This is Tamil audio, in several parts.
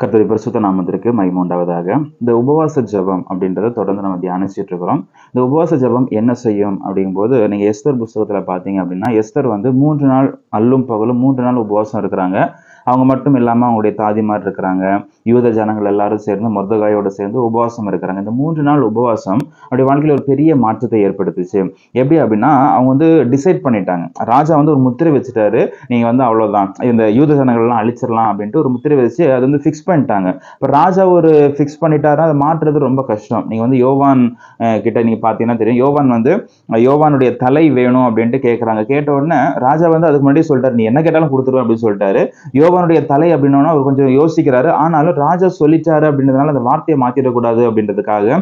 கர்த்தரி பரிசுத்த நாமத்திற்கு மைமூண்டாவதாக இந்த உபவாச ஜெபம் அப்படின்றத தொடர்ந்து நம்ம தியானிச்சுட்டு இருக்கிறோம். இந்த உபவாச ஜெபம் என்ன செய்யும் அப்படிங்கும்போது நீங்கள் எஸ்தர் புஸ்தகத்தில் பார்த்தீங்க அப்படின்னா எஸ்தர் வந்து மூன்று நாள் அல்லும் பகலும் மூன்று நாள் உபவாசம் இருக்கிறாங்க. அவங்க மட்டும் இல்லாமல் அவங்களுடைய தாதிமார் இருக்கிறாங்க. யூத ஜனங்கள் எல்லாரும் சேர்ந்து மொர்தகாயோட சேர்ந்து உபவாசம் இருக்கிறாங்க. இந்த மூன்று நாள் உபவாசம் அவருடைய வாழ்க்கையில் ஒரு பெரிய மாற்றத்தை ஏற்படுத்துச்சு. எப்படி அப்படின்னா அவங்க வந்து டிசைட் பண்ணிட்டாங்க. ராஜா வந்து ஒரு முத்திரை வச்சுட்டாரு. நீங்கள் வந்து அவ்வளோதான் இந்த யூத ஜனங்கள்லாம் அழிச்சிடலாம் அப்படின்ட்டு ஒரு முத்திரை வச்சு அது வந்து ஃபிக்ஸ் பண்ணிட்டாங்க. இப்போ ராஜா ஒரு ஃபிக்ஸ் பண்ணிட்டாருன்னா அதை மாற்றுறது ரொம்ப கஷ்டம். நீங்கள் வந்து யோவான் கிட்ட நீங்கள் பார்த்தீங்கன்னா தெரியும். யோவான் வந்து யோவானுடைய தலை வேணும் அப்படின்ட்டு கேட்குறாங்க கேட்ட உடனே ராஜா வந்து அதுக்கு முன்னாடி சொல்லிட்டாரு. நீ என்ன கேட்டாலும் கொடுத்துருவேன் அப்படின்னு சொல்லிட்டாரு. யோவானுடைய தலை அப்படின்னோன்னா அவர் கொஞ்சம் யோசிக்கிறாரு. ஆனாலும் ராஜா சொல்லிட்டாரு அப்படின்றதுனால அந்த வார்த்தையை மாத்திடக்கூடாது அப்படின்றதுக்காக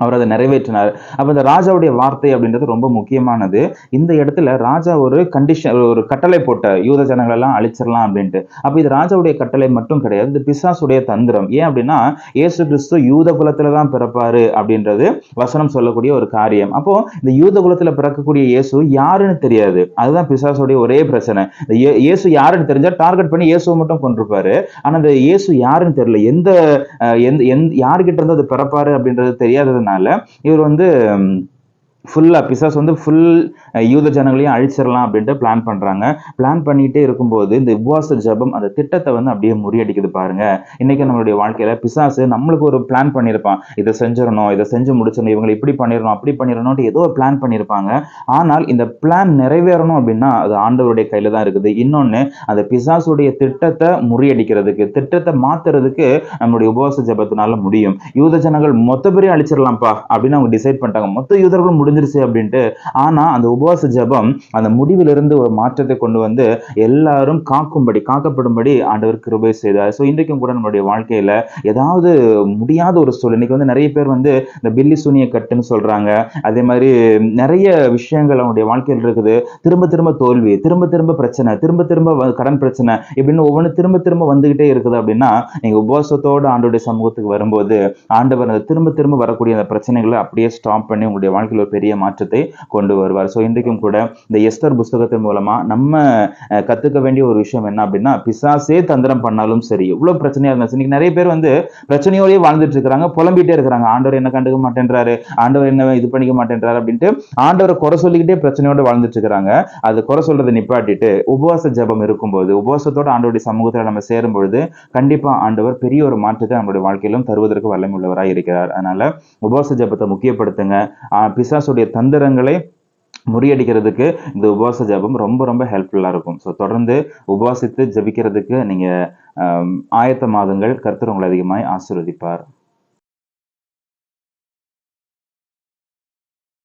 அவர் அதை நிறைவேற்றினார். அப்போ இந்த ராஜாவுடைய வார்த்தை அப்படின்றது ரொம்ப முக்கியமானது. இந்த இடத்துல ராஜா ஒரு கண்டிஷன் ஒரு கட்டளை போட்ட யூத ஜனங்கள் எல்லாம் அழிச்சிடலாம் அப்படின்ட்டு. அப்போ இது ராஜாவுடைய கட்டளை மட்டும் கிடையாது இது பிசாசுடைய தந்திரம். ஏன் அப்படின்னா ஏசு கிறிஸ்து யூத குலத்தில் தான் பிறப்பாரு அப்படின்றது வசனம் சொல்லக்கூடிய ஒரு காரியம். அப்போ இந்த யூத குலத்தில் பிறக்கக்கூடிய இயேசு யாருன்னு தெரியாது. அதுதான் பிசாசுடைய ஒரே பிரச்சனை. இந்த இயேசு யாருன்னு தெரிஞ்சால் டார்கெட் பண்ணி இயேசுவை மட்டும் கொண்டிருப்பாரு ஆனால் இந்த இயேசு யாருன்னு தெரியல. எந்த எந்த எந் யார்கிட்ட இருந்து அது பிறப்பாரு அப்படின்றது தெரியாததுனால இவர் வந்து ஃபுல்லாக பிசாஸ் வந்து ஃபுல் யூத ஜனங்களையும் அழிச்சிடலாம் அப்படின்ட்டு பிளான் பண்ணுறாங்க பிளான் பண்ணிகிட்டே இருக்கும்போது இந்த உபவாச ஜெபம் அந்த திட்டத்தை வந்து அப்படியே முறியடிக்குது பாருங்க. இன்னைக்கு நம்மளுடைய வாழ்க்கையில் பிசாசு நம்மளுக்கு ஒரு பிளான் பண்ணியிருப்பான். இதை செஞ்சிடணும் இதை செஞ்சு முடிச்சிடணும் இவங்களை இப்படி பண்ணிடணும் அப்படி பண்ணிடணும்ட்டு ஏதோ ஒரு பிளான் பண்ணியிருப்பாங்க. ஆனால் இந்த பிளான் நிறைவேறணும் அப்படின்னா அது ஆண்டவருடைய கையில் தான் இருக்குது. இன்னொன்று அந்த பிசாசுடைய திட்டத்தை முறியடிக்கிறதுக்கு திட்டத்தை மாத்துறதுக்கு நம்மளுடைய உபவாச ஜெபத்தினால முடியும். யூத ஜனங்கள் மொத்த பேரையும் அழிச்சிடலாம்ப்பா அப்படின்னு அவங்க டிசைட் பண்ணிட்டாங்க. மொத்த யூதர்களும் முடிஞ்சிருச்சு அப்படின்ட்டு. ஆனால் அந்த உபவாச ஜபம் அந்த முடிவிலிருந்து ஒரு மாற்றத்தை கொண்டு வந்து எல்லாரும் காக்கும்படி காக்கப்படும்படி ஆண்டவர் கிருபை செய்தார். ஸோ இன்றைக்கும் கூட நம்மளுடைய வாழ்க்கையில் ஏதாவது முடியாத ஒரு சூழல் இன்னைக்கு வந்து நிறைய பேர் வந்து இந்த பில்லி சூனிய கட்டுன்னு சொல்கிறாங்க அதே மாதிரி நிறைய விஷயங்கள் அவனுடைய வாழ்க்கையில் இருக்குது. திரும்ப திரும்ப தோல்வி திரும்ப திரும்ப பிரச்சனை திரும்ப திரும்ப வ- கடன் பிரச்சனை இப்படின்னு ஒவ்வொன்று திரும்ப திரும்ப வந்துகிட்டே இருக்குது அப்படின்னா நீங்கள் உபவாசத்தோடு ஆண்டோடைய சமூகத்துக்கு வரும்போது ஆண்டவர் அந்த திரும்ப திரும்ப வரக்கூடிய அந்த பிரச்சனைகளை அப்படியே ஸ்டாப் பண்ணி உங்களுடைய வாழ்க்கையில் ஒரு பெரிய பெரிய மாற்றத்தை கொண்டு வருவார். ஸோ இன்றைக்கும் கூட இந்த எஸ்தர் புஸ்தகத்தின் மூலமா நம்ம கத்துக்க வேண்டிய ஒரு விஷயம் என்ன அப்படின்னா பிசாசே தந்திரம் பண்ணாலும் சரி எவ்வளவு பிரச்சனையா இருந்தாலும் இன்னைக்கு நிறைய பேர் வந்து பிரச்சனையோடய வாழ்ந்துட்டு இருக்கிறாங்க புலம்பிட்டே இருக்கிறாங்க. ஆண்டவர் என்ன கண்டுக்க மாட்டேன்றாரு? ஆண்டவர் என்ன இது பண்ணிக்க மாட்டேன்றாரு அப்படின்ட்டு ஆண்டவரை குறை சொல்லிக்கிட்டே பிரச்சனையோட வாழ்ந்துட்டு இருக்கிறாங்க. அது குறை சொல்றதை நிப்பாட்டிட்டு உபவாச ஜபம் இருக்கும்போது உபவாசத்தோட ஆண்டோடைய சமூகத்தில் நம்ம சேரும் பொழுது கண்டிப்பா ஆண்டவர் பெரிய ஒரு மாற்றத்தை நம்மளுடைய வாழ்க்கையிலும் தருவதற்கு வல்லமை உள்ளவராக இருக்கிறார். அதனால உபவாச ஜபத்தை முக்கியப்படுத்துங்க. ஆஹ் பிசாசுடைய தந்திரங்களை முறியடிக்கிறதுக்கு இந்த உபவாச ஜபம் ரொம்ப ரொம்ப ஹெல்ப்ஃபுல்லாக இருக்கும். ஸோ தொடர்ந்து உபவாசித்து ஜெபிக்கிறதுக்கு நீங்கள் ஆயத்தமாகுங்கள் கர்த்தர் உங்களை அதிகமாய் ஆசீர்வதிப்பார்.